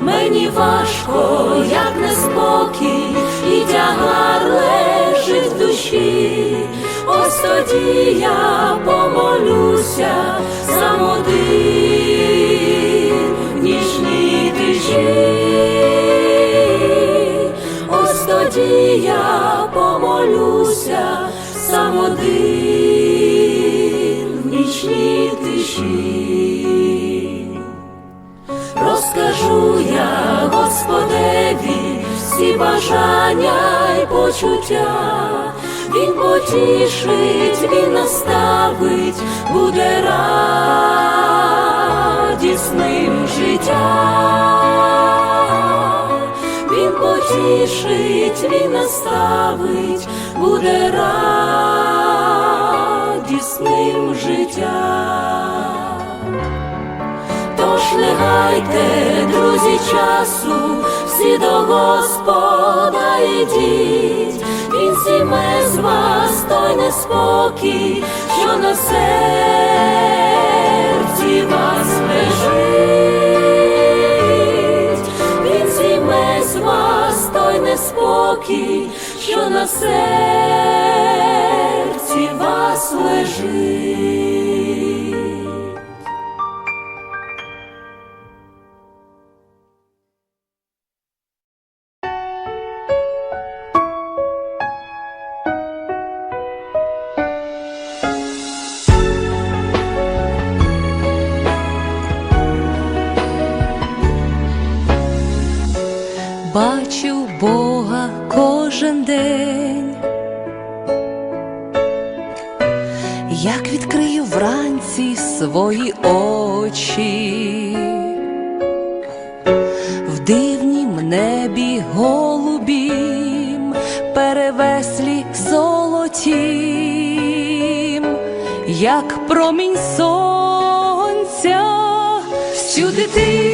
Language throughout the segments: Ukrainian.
Мені важко, як неспокій, і тягар лежить в душі. Ось тоді я помолюся сам один в нічній тиші. Ось тоді я помолюся сам один в нічній тиші. Всі бажання й почуття, Він потішить, він наставить, буде радісним життя. Він потішить, він наставить, буде радісним життя. Не гайте, друзі, часу, всі до Господа йдіть, Він зіме з вас той неспокій, що на серці вас лежить, Він зіме з вас той неспокій, що на серці вас лежить. Бачу Бога кожен день, як відкрию вранці свої очі, в дивнім небі голубім, перевеслі золотім, як промінь сонця, всюди ти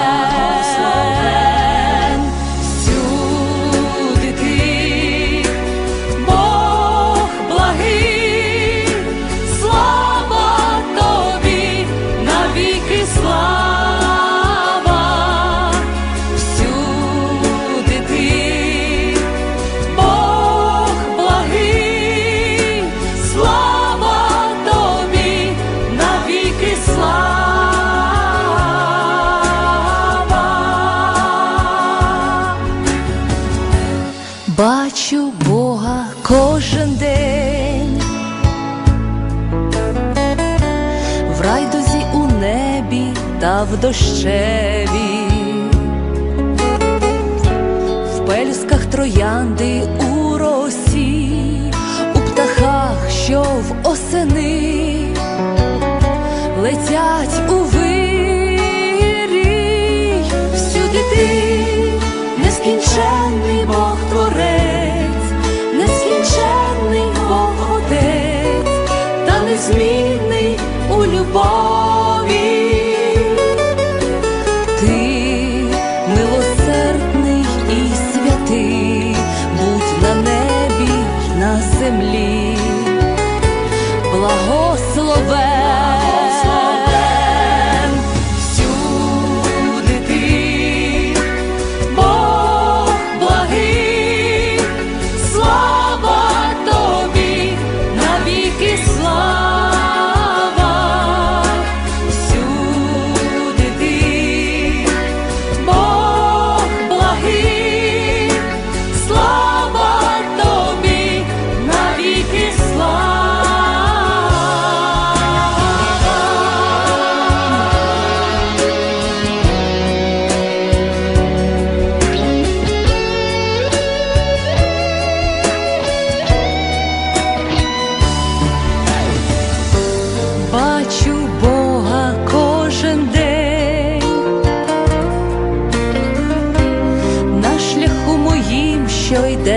райдузі у небі та в дощеві, в пелюсках троянди у росі, у птахах, що в осени. Летять у